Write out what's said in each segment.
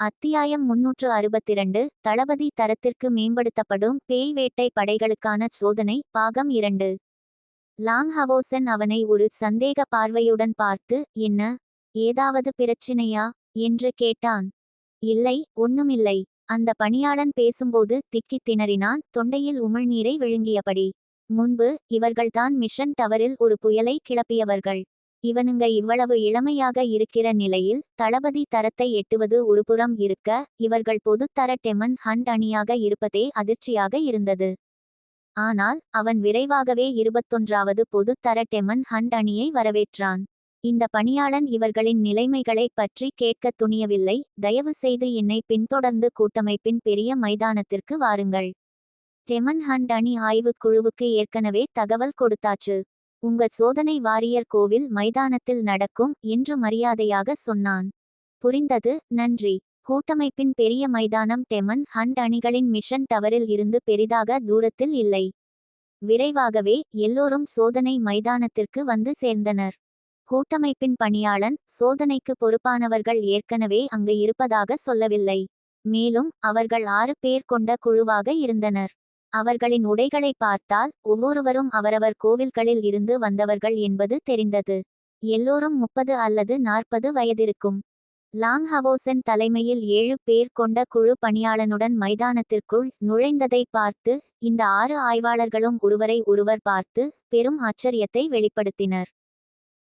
அத்தியாயம் முன்னூற்று அறுபத்திரண்டு தளபதி தரத்திற்கு மேம்படுத்தப்படும் பேய் வேட்டை படைகளுக்கான சோதனை பாகம் இரண்டு. லாங் ஹவோசன் அவனை ஒரு சந்தேக பார்வையுடன் பார்த்து என்ன? ஏதாவது பிரச்சினையா என்று கேட்டான். இல்லை ஒண்ணுமில்லை. அந்த பணியாளன் பேசும்போது திக்கித் திணறினான். தொண்டையில் உமிழ்நீரை விழுங்கியபடி. முன்பு இவர்கள்தான் மிஷன் டவரில் ஒரு புயலை கிளப்பியவர்கள். இவனுங்க இவ்வளவு இளமையாக இருக்கிற நிலையில் தளபதி தரத்தை எட்டுவது ஒருபுறம் இருக்க இவர்கள் பொதுத்தர டெமன் ஹண்ட் அணியாக இருப்பதே அதிர்ச்சியாக இருந்தது. ஆனால் அவன் விரைவாகவே இருபத்தொன்றாவது பொதுத்தர டெமன் ஹண்ட் அணியை வரவேற்றான். இந்த பணியாளன் இவர்களின் நிலைமைகளைப் பற்றி கேட்கத் துணியவில்லை தயவு செய்து என்னை பின்தொடர்ந்து கூட்டமைப்பின் பெரிய மைதானத்திற்கு வாருங்கள். டெமன் ஹண்ட் அணி ஆய்வுக் குழுவுக்கு ஏற்கனவே தகவல் கொடுத்தாச்சு. உங்க சோதனை வாரியர் கோவில் மைதானத்தில் நடக்கும் என்று மரியாதையாக சொன்னான். புரிந்தது நன்றி. கூட்டமைப்பின் பெரிய மைதானம் டெமன் ஹண்ட் அணிகளின் மிஷன் டவரில் இருந்து பெரிதாக தூரத்தில் இல்லை. விரைவாகவே எல்லோரும் சோதனை மைதானத்திற்கு வந்து சேர்ந்தனர். கூட்டமைப்பின் பணியாளன் சோதனைக்கு பொறுப்பானவர்கள் ஏற்கனவே அங்கு இருப்பதாக சொல்லவில்லை. மேலும் அவர்கள் ஆறு பேர் கொண்ட குழுவாக இருந்தனர். அவர்களின் உடைகளை பார்த்தால் ஒவ்வொருவரும் அவரவர் கோவில்களில் இருந்து வந்தவர்கள் என்பது தெரிந்தது. எல்லோரும் முப்பது அல்லது நாற்பது வயதிருக்கும். லாங் ஹவோசன் தலைமையில் ஏழு பேர் கொண்ட குழு பணியாளனுடன் மைதானத்திற்குள் நுழைந்ததை பார்த்து இந்த ஆறு ஆய்வாளர்களும் ஒருவரை ஒருவர் பார்த்து பெரும் ஆச்சரியத்தை வெளிப்படுத்தினர்.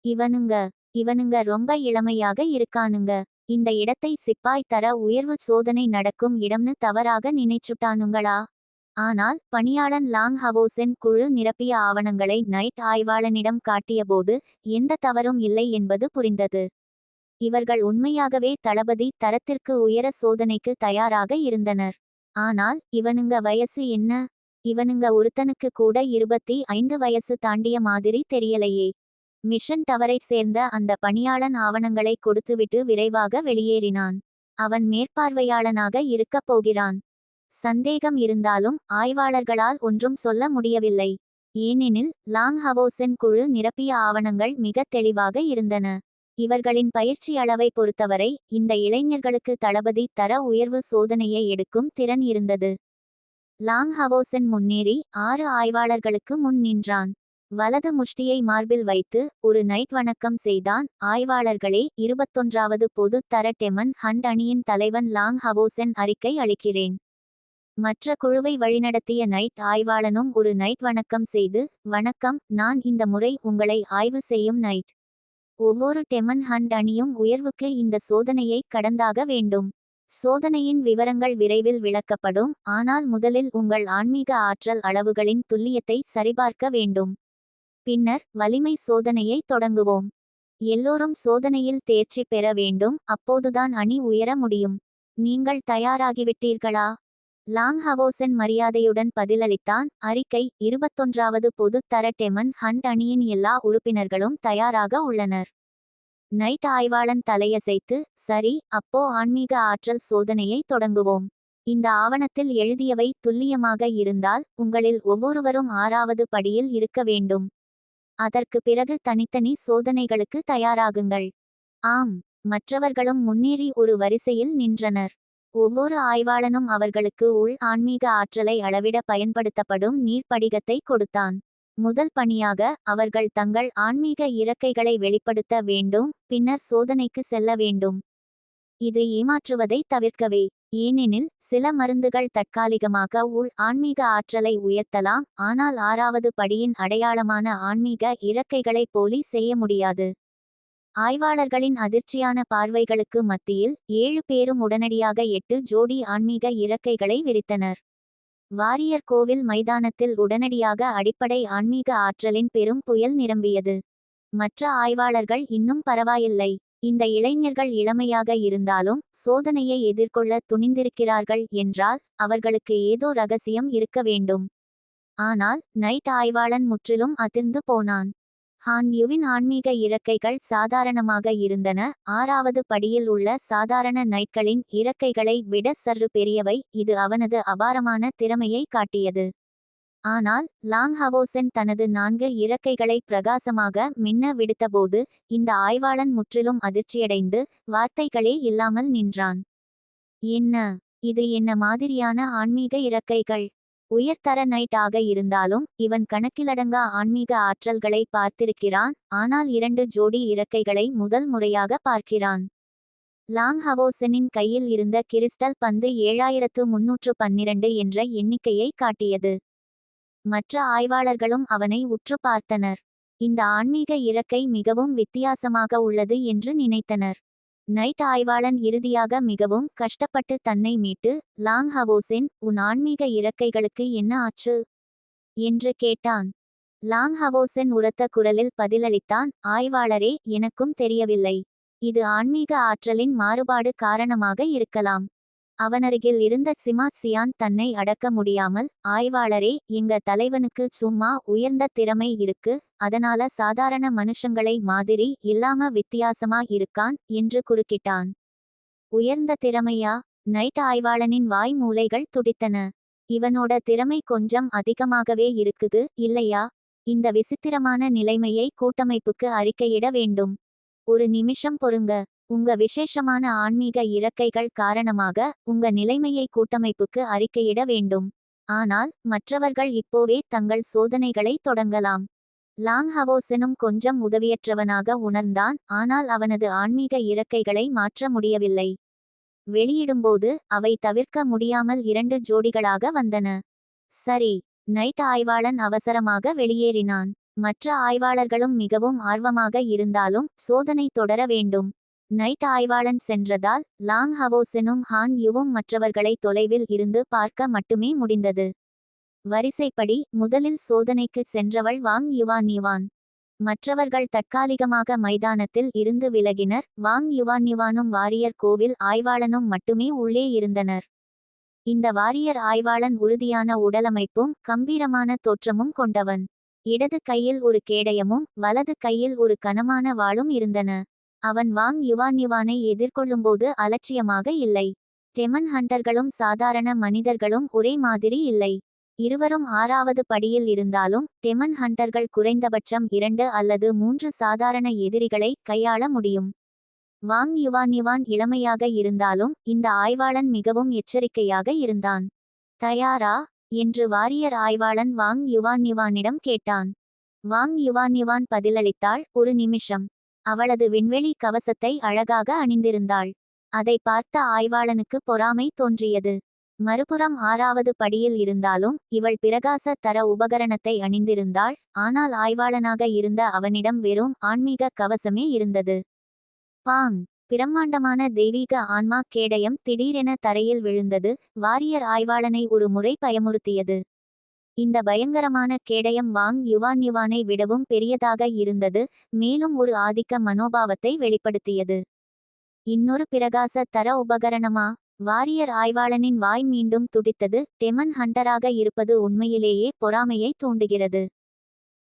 இவனுங்க இவனுங்க ரொம்ப இளமையாக இருக்கானுங்க. இந்த இடத்தை சிப்பாய் தர உயர்வு சோதனை நடக்கும் இடம்னு தவறாக நினைச்சுட்டானுங்களா? ஆனால் பணியாளன் லாங் ஹவோசென் குழு நிரப்பிய ஆவணங்களை நைட் ஆய்வாளனிடம் காட்டியபோது எந்த தவறும் இல்லை என்பது புரிந்தது. இவர்கள் உண்மையாகவே தளபதி தரத்திற்கு உயர சோதனைக்கு தயாராக இருந்தனர். ஆனால் இவனுங்க வயசு என்ன? இவனுங்க ஒருத்தனுக்கு கூட இருபத்தி ஐந்து வயசு தாண்டிய மாதிரி தெரியலையே. மிஷன் டவரை சேர்ந்த அந்த பணியாளன் ஆவணங்களை கொடுத்துவிட்டு விரைவாக வெளியேறினான். அவன் மேற்பார்வையாளனாக இருக்கப் போகிறான். சந்தேகம் இருந்தாலும் ஆய்வாளர்களால் ஒன்றும் சொல்ல முடியவில்லை. ஏனெனில் லாங் ஹவோசன் குழு நிரப்பிய ஆவணங்கள் மிக தெளிவாக இருந்தன. இவர்களின் பயிற்சி அளவை பொறுத்தவரை இந்த இளைஞர்களுக்கு தளபதி தர உயர்வு சோதனையை எடுக்கும் திறன் இருந்தது. லாங் ஹவோசன் முன்னேறி ஆறு ஆய்வாளர்களுக்கு முன் நின்றான். வலது முஷ்டியை மார்பில் வைத்து ஒரு நைட் வணக்கம் செய்தான். ஆய்வாளர்களே இருபத்தொன்றாவது பொது தர டெமன் ஹண்ட் அணியின் தலைவன் லாங் ஹவோசன் அறிக்கை அளிக்கிறேன். மற்ற குழுவை வழிநடத்திய நைட் ஆய்வாளனும் ஒரு நைட் வணக்கம் செய்து வணக்கம் நான் இந்த முறை உங்களை ஆய்வு செய்யும் நைட் ஒவ்வொரு டெமன் ஹண்ட் அணியும் உயர்வுக்கு இந்த சோதனையை கடந்தாக வேண்டும். சோதனையின் விவரங்கள் விரைவில் விளக்கப்படும் ஆனால் முதலில் உங்கள் ஆன்மீக ஆற்றல் அளவுகளின் துல்லியத்தை சரிபார்க்க வேண்டும். பின்னர் வலிமை சோதனையை தொடங்குவோம். எல்லோரும் சோதனையில் தேர்ச்சி பெற வேண்டும் அப்போதுதான் அணி உயர முடியும். நீங்கள் தயாராகிவிட்டீர்களா? லாங் ஹவோசன் மரியாதையுடன் பதிலளித்தான் அறிக்கை இருபத்தொன்றாவது பொது தர டெமன் ஹண்ட் அணியின் எல்லா உறுப்பினர்களும் தயாராக உள்ளனர். நைட் ஆய்வாளன் தலையசைத்து சரி அப்போ ஆன்மீக ஆற்றல் சோதனையை தொடங்குவோம். இந்த ஆவணத்தில் எழுதியவை துல்லியமாக இருந்தால் உங்களில் ஒவ்வொருவரும் ஆறாவது படியில் இருக்க வேண்டும். அதற்கு பிறகு தனித்தனி சோதனைகளுக்கு தயாராகுங்கள். ஆம் மற்றவர்களும் முன்னேறி ஒரு வரிசையில் நின்றனர். ஒவ்வொரு ஆய்வாளனும் அவர்களுக்கு உள் ஆன்மீக ஆற்றலை அளவிட பயன்படுத்தப்படும் நீர்ப்படிகத்தை கொடுத்தான். முதல் பணியாக அவர்கள் தங்கள் ஆன்மீக இறக்கைகளை வெளிப்படுத்த வேண்டும் பின்னர் சோதனைக்கு செல்ல வேண்டும். இது ஏமாற்றுவதை தவிர்க்கவே ஏனெனில் சில மருந்துகள் தற்காலிகமாக உள் ஆன்மீக ஆற்றலை உயர்த்தலாம் ஆனால் ஆறாவது படியின் அடையாளமான ஆன்மீக இறக்கைகளை போலி செய்ய முடியாது. ஆய்வாளர்களின் அதிர்ச்சியான பார்வைகளுக்கு மத்தியில் ஏழு பேரும் உடனடியாக எட்டு ஜோடி ஆன்மீக இறக்கைகளை விரித்தனர். வாரியர் கோவில் மைதானத்தில் உடனடியாக அடிப்படை ஆன்மீக ஆற்றலின் பெரும் புயல் நிரம்பியது. மற்ற ஆய்வாளர்கள் இன்னும் பரவாயில்லை. இந்த இளைஞர்கள் இளமையாக இருந்தாலும் சோதனையை எதிர்கொள்ள துணிந்திருக்கிறார்கள் என்றால் அவர்களுக்கு ஏதோ ரகசியம் இருக்க வேண்டும். ஆனால் நைட் ஆய்வாளன் முற்றிலும் அதிர்ந்து போனான். ஹான் யுவின் ஆன்மீக இறக்கைகள் சாதாரணமாக இருந்தன. ஆறாவது படியில் உள்ள சாதாரண நைட்களின் இறக்கைகளை விட சற்று பெரியவை. இது அவனது அபாரமான திறமையை காட்டியது. ஆனால் லாங் ஹவோசன் தனது நான்கு இறக்கைகளை பிரகாசமாக மின்ன விடுத்தபோது இந்த ஆய்வாளன் முற்றிலும் அதிர்ச்சியடைந்து வார்த்தைகளே இல்லாமல் நின்றான். என்ன? இது என்ன மாதிரியான ஆன்மீக இறக்கைகள்? உயர்தர நைட் ஆக இருந்தாலும் இவன் கணக்கிலடங்கா ஆன்மீக ஆற்றல்களை பார்த்திருக்கிறான் ஆனால் இரண்டு ஜோடி இறக்கைகளை முதல் முறையாக பார்க்கிறான். லாங் ஹவோசனின் கையில் இருந்த கிறிஸ்டல் பந்து ஏழாயிரத்து முன்னூற்று பன்னிரண்டு என்ற எண்ணிக்கையை காட்டியது. மற்ற ஆய்வாளர்களும் அவனை உற்று பார்த்தனர். இந்த ஆன்மீக இறக்கை மிகவும் வித்தியாசமாக உள்ளது என்று நினைத்தனர். நைட் ஆய்வாளன் இறுதியாக மிகவும் கஷ்டப்பட்டு தன்னை மீட்டு லாங் ஹவோசென் உன் ஆன்மீக இறக்கைகளுக்கு என்ன ஆச்சு என்று கேட்டான். லாங் ஹவோசென் உரத்த குரலில் பதிலளித்தான் ஆய்வாளரே எனக்கும் தெரியவில்லை. இது ஆன்மீக ஆற்றலின் மாறுபாடு காரணமாக இருக்கலாம். அவனருகில் இருந்த சிமா சியான் தன்னை அடக்க முடியாமல் ஆய்வாளரே எங்க தலைவனுக்கு சும்மா உயர்ந்த திறமை இருக்கு அதனால சாதாரண மனுஷங்களை மாதிரி இல்லாம வித்தியாசமா இருக்கான் என்று குறுக்கிட்டான். உயர்ந்த திறமையா? நைட் ஆய்வாளனின் வாய் மூலைகள் துடித்தன. இவனோட திறமை கொஞ்சம் அதிகமாகவே இருக்குது இல்லையா? இந்த விசித்திரமான நிலைமையை கூட்டமைப்புக்கு அறிக்கையிட வேண்டும். ஒரு நிமிஷம் பொறுங்க. உங்க விசேஷமான ஆன்மீக இறக்கைகள் காரணமாக உங்க நிலைமையை கூட்டமைப்புக்கு அறிக்கையிட வேண்டும். ஆனால் மற்றவர்கள் இப்போவே தங்கள் சோதனைகளை தொடங்கலாம். லாங் ஹவோசனும் கொஞ்சம் உதவியற்றவனாக உணர்ந்தான் ஆனால் அவனது ஆன்மீக இறக்கைகளை மாற்ற முடியவில்லை. வெளியிடும்போது அவை தவிர்க்க முடியாமல் இரண்டு ஜோடிகளாக வந்தன. சரி நைட் ஆய்வாளன் அவசரமாக வெளியேறினான். மற்ற ஆய்வாளர்களும் மிகவும் ஆர்வமாக இருந்தாலும் சோதனை தொடர வேண்டும். நைட் ஆய்வாளன் சென்றதால் லாங் ஹவோசெனும் ஹான் யுவும் மற்றவர்களை தொலைவில் இருந்து பார்க்க மட்டுமே முடிந்தது. வரிசைப்படி முதலில் சோதனைக்கு சென்றவள் வாங் யுவான் யுவான். மற்றவர்கள் தற்காலிகமாக மைதானத்தில் இருந்து விலகினர். வாங் யுவான் யுவானும் வாரியர் கோவில் ஆய்வாளனும் மட்டுமே உள்ளே இருந்தனர். இந்த வாரியர் ஆய்வாளன் உறுதியான உடலமைப்பும் கம்பீரமான தோற்றமும் கொண்டவன். இடது கையில் ஒரு கேடயமும் வலது கையில் ஒரு கனமான வாளும் இருந்தன. அவன் வாங் யுவான் யுவானை எதிர்கொள்ளும்போது அலட்சியமாக இல்லை. டெமன் ஹண்டர்களும் சாதாரண மனிதர்களும் ஒரே மாதிரி இல்லை. இருவரும் ஆறாவது படியில் இருந்தாலும் டெமன் ஹண்டர்கள் குறைந்தபட்சம் இரண்டு அல்லது மூன்று சாதாரண எதிரிகளை கையாள முடியும். வாங் யுவான் யுவான் இளமையாக இருந்தாலும் இந்த ஆய்வாளன் மிகவும் எச்சரிக்கையாக இருந்தான். தயாரா? என்று வாரியர் ஆய்வாளன் வாங் யுவான் யுவானிடம் கேட்டான். வாங் யுவான் யுவான் பதிலளித்தாள் ஒரு நிமிஷம். அவளது விண்வெளி கவசத்தை அழகாக அணிந்திருந்தாள். அதை பார்த்த ஆய்வாளனுக்கு பொறாமை தோன்றியது. மறுபுறம் ஆறாவது படியில் இருந்தாலும் இவள் பிரகாச தர உபகரணத்தை அணிந்திருந்தாள். ஆனால் ஆய்வாளனாக இருந்த அவனிடம் வெறும் ஆன்மீக கவசமே இருந்தது. பாங்! பிரம்மாண்டமான தெய்வீக ஆன்மா கேடயம் திடீரென தரையில் விழுந்தது. வாரியர் ஆய்வாளனை ஒரு முறை பயமுறுத்தியது. இந்த பயங்கரமான கேடயம் வாங் யுவான் யுவானை விடவும் பெரியதாக இருந்தது மேலும் ஒரு ஆதிக்க மனோபாவத்தை வெளிப்படுத்தியது. இன்னொரு பிரகாச தர உபகரணமா? வாரியர் ஆய்வாளனின் வாய் மீண்டும் துடித்தது டெமன் ஹண்டராக இருப்பது உண்மையிலேயே பொறாமையை தூண்டுகிறது.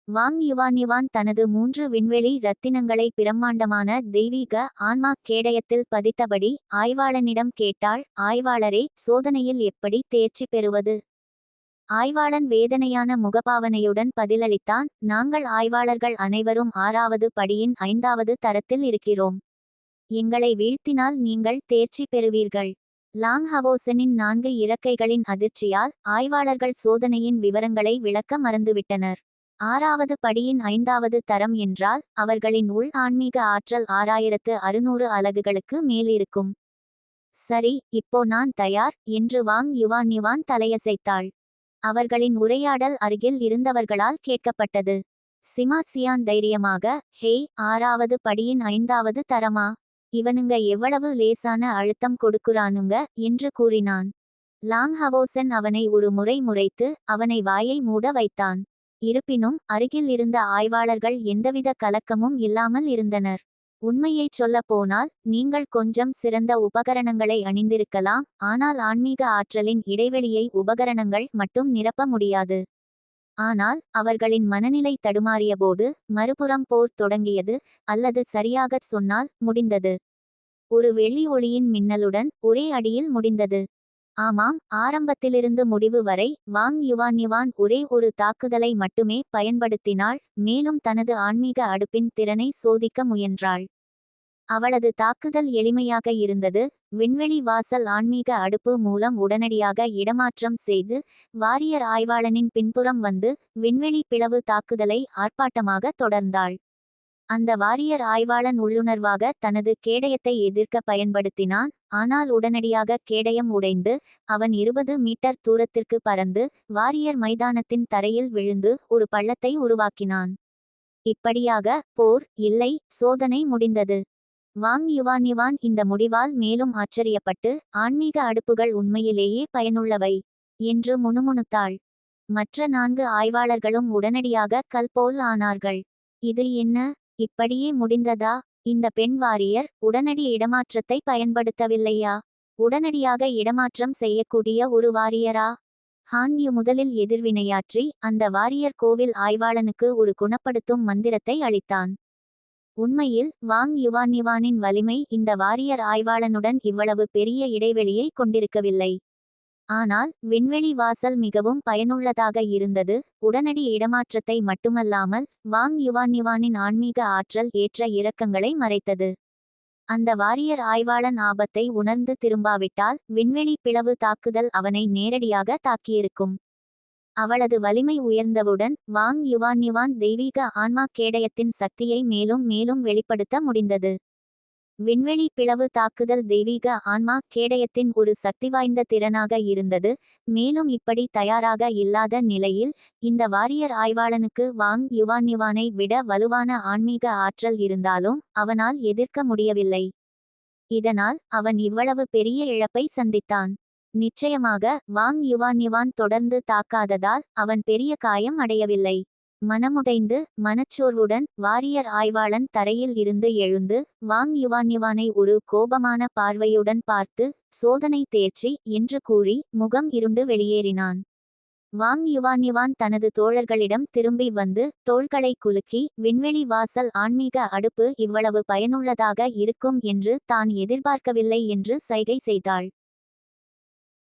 வாங் யுவான் யுவான் தனது மூன்று விண்வெளி ரத்தினங்களை பிரம்மாண்டமான தெய்வீக ஆன்மா கேடயத்தில் பதித்தபடி ஆய்வாளனிடம் கேட்டாள் ஆய்வாளரே சோதனையில் எப்படி தேர்ச்சி பெறுவது? ஆய்வாளன் வேதனையான முகபாவனையுடன் பதிலளித்தான் நாங்கள் ஆய்வாளர்கள் அனைவரும் ஆறாவது படியின் ஐந்தாவது தரத்தில் இருக்கிறோம். எங்களை வீழ்த்தினால் நீங்கள் தேர்ச்சி பெறுவீர்கள். லாங் ஹவோசனின் நான்கு இறக்கைகளின் அதிர்ச்சியால் ஆய்வாளர்கள் சோதனையின் விவரங்களை விளக்க மறந்துவிட்டனர். ஆறாவது படியின் ஐந்தாவது தரம் என்றால் அவர்களின் உள் ஆன்மீக ஆற்றல் ஆறாயிரத்து அறுநூறு அலகுகளுக்கு மேலிருக்கும். சரி இப்போ நான் தயார் என்று வாங் யுவான் யுவான் தலையசைத்தாள். அவர்களின் உரையாடல் அருகில் இருந்தவர்களால் கேட்கப்பட்டது. சிமா சியான் தைரியமாக ஹே ஆறாவது படியின் ஐந்தாவது தரமா? இவனுங்க எவ்வளவு லேசான அழுத்தம் கொடுக்குறானுங்க என்று கூறினான். லாங் ஹவோசன் அவனை ஒரு முறை முறைத்து அவனை வாயை மூட வைத்தான். இருப்பினும் அருகில் இருந்த ஆய்வாளர்கள் எந்தவித கலக்கமும் இல்லாமல் இருந்தனர். உண்மையைச் சொல்ல போனால் நீங்கள் கொஞ்சம் சிறந்த உபகரணங்களை அணிந்திருக்கலாம் ஆனால் ஆன்மீக ஆற்றலின் இடைவெளியை உபகரணங்கள் மட்டும் நிரப்ப முடியாது. ஆனால் அவர்களின் மனநிலை தடுமாறியபோது மறுபுறம் போர் தொடங்கியது அல்லது சரியாகச் சொன்னால் முடிந்தது. ஒரு வெள்ளி ஒளியின் மின்னலுடன் ஒரே அடியில் முடிந்தது. ஆமாம் ஆரம்பத்திலிருந்து முடிவு வரை வாங் யுவான் யுவான் ஒரே ஒரு தாக்குதலை மட்டுமே பயன்படுத்தினாள் மேலும் தனது ஆன்மீக அடுப்பின் திறனை சோதிக்க முயன்றாள். அவளது தாக்குதல் எளிமையாக இருந்தது விண்வெளி வாசல் ஆன்மீக அடுப்பு மூலம் உடனடியாக இடமாற்றம் செய்து வாரியர் ஆய்வாளனின் பின்புறம் வந்து விண்வெளி பிளவு தாக்குதலை ஆர்ப்பாட்டமாக தொடர்ந்தாள். அந்த வாரியர் ஆய்வாளன் உள்ளுணர்வாக தனது கேடயத்தை எதிர்க்க பயன்படுத்தினான். ஆனால் உடனடியாக கேடயம் உடைந்து அவன் இருபது மீட்டர் தூரத்திற்கு பறந்து வாரியர் மைதானத்தின் தரையில் விழுந்து ஒரு பள்ளத்தை உருவாக்கினான். இப்படியாக போர் இல்லை சோதனை முடிந்தது. வாங் யுவான் யுவான் இந்த முடிவால் மேலும் ஆச்சரியப்பட்டு ஆன்மீக அடுப்புகள் உண்மையிலேயே பயனுள்ளவை என்று முணுமுணுத்தாள். மற்ற நான்கு ஆய்வாளர்களும் உடனடியாக கல்போல் ஆனார்கள். இது என்ன? இப்படியே முடிந்ததா? இந்த பெண் வாரியர் உடனடி இடமாற்றத்தை பயன்படுத்தவில்லையா? உடனடியாக இடமாற்றம் செய்யக்கூடிய ஒரு வாரியரா? ஹான்யு முதலில் எதிர்வினையாற்றி அந்த வாரியர் கோவில் ஆய்வாளனுக்கு ஒரு குணப்படுத்தும் மந்திரத்தை அளித்தான். உண்மையில் வாங் யுவான் யுவானின் வலிமை இந்த வாரியர் ஆய்வாளனுடன் இவ்வளவு பெரிய இடைவெளியை கொண்டிருக்கவில்லை. ஆனால் விண்வெளி வாசல் மிகவும் பயனுள்ளதாக இருந்தது. உடனடி இடமாற்றத்தை மட்டுமல்லாமல் வாங் யுவான் யுவானின் ஆன்மீக ஆற்றல் ஏற்ற இறக்கங்களை மறைத்தது. அந்த வாரியர் ஆய்வாளன் ஆபத்தை உணர்ந்து திரும்பாவிட்டால் விண்வெளி பிளவு தாக்குதல் அவனை நேரடியாக தாக்கியிருக்கும். அவளது வலிமை உயர்ந்தவுடன் வாங் யுவான் யுவான் தெய்வீக ஆன்மா கேடயத்தின் சக்தியை மேலும் மேலும் வெளிப்படுத்த முடிந்தது. விண்வெளி பிளவு தாக்குதல் தெய்வீக ஆன்மா கேடயத்தின் ஒரு சக்திவாய்ந்த திறனாக இருந்தது மேலும் இப்படி தயாராக இல்லாத நிலையில் இந்த வாரியர் ஆய்வாளனுக்கு வாங் யுவான் யுவானை விட வலுவான ஆன்மீக ஆற்றல் இருந்தாலும் அவனால் எதிர்க்க முடியவில்லை. இதனால் அவன் இவ்வளவு பெரிய இழப்பை சந்தித்தான். நிச்சயமாக வாங் யுவான் யுவான் தொடர்ந்து தாக்காததால் அவன் பெரிய காயம் அடையவில்லை. மனமுடைந்து மனச்சோர்வுடன் வாரியர் ஆய்வாளன் தரையில் இருந்து எழுந்து வாங் யுவான் யுவானை ஒரு கோபமான பார்வையுடன் பார்த்து சோதனை தேர்ச்சி என்று கூறி முகம் இருண்டு வெளியேறினான். வாங் யுவான் யுவான் தனது தோழர்களிடம் திரும்பி வந்து தோள்களை குலுக்கி விண்வெளி வாசல் ஆன்மீக அடுப்பு இவ்வளவு பயனுள்ளதாக இருக்கும் என்று தான் எதிர்பார்க்கவில்லை என்று சைகை செய்தாள்.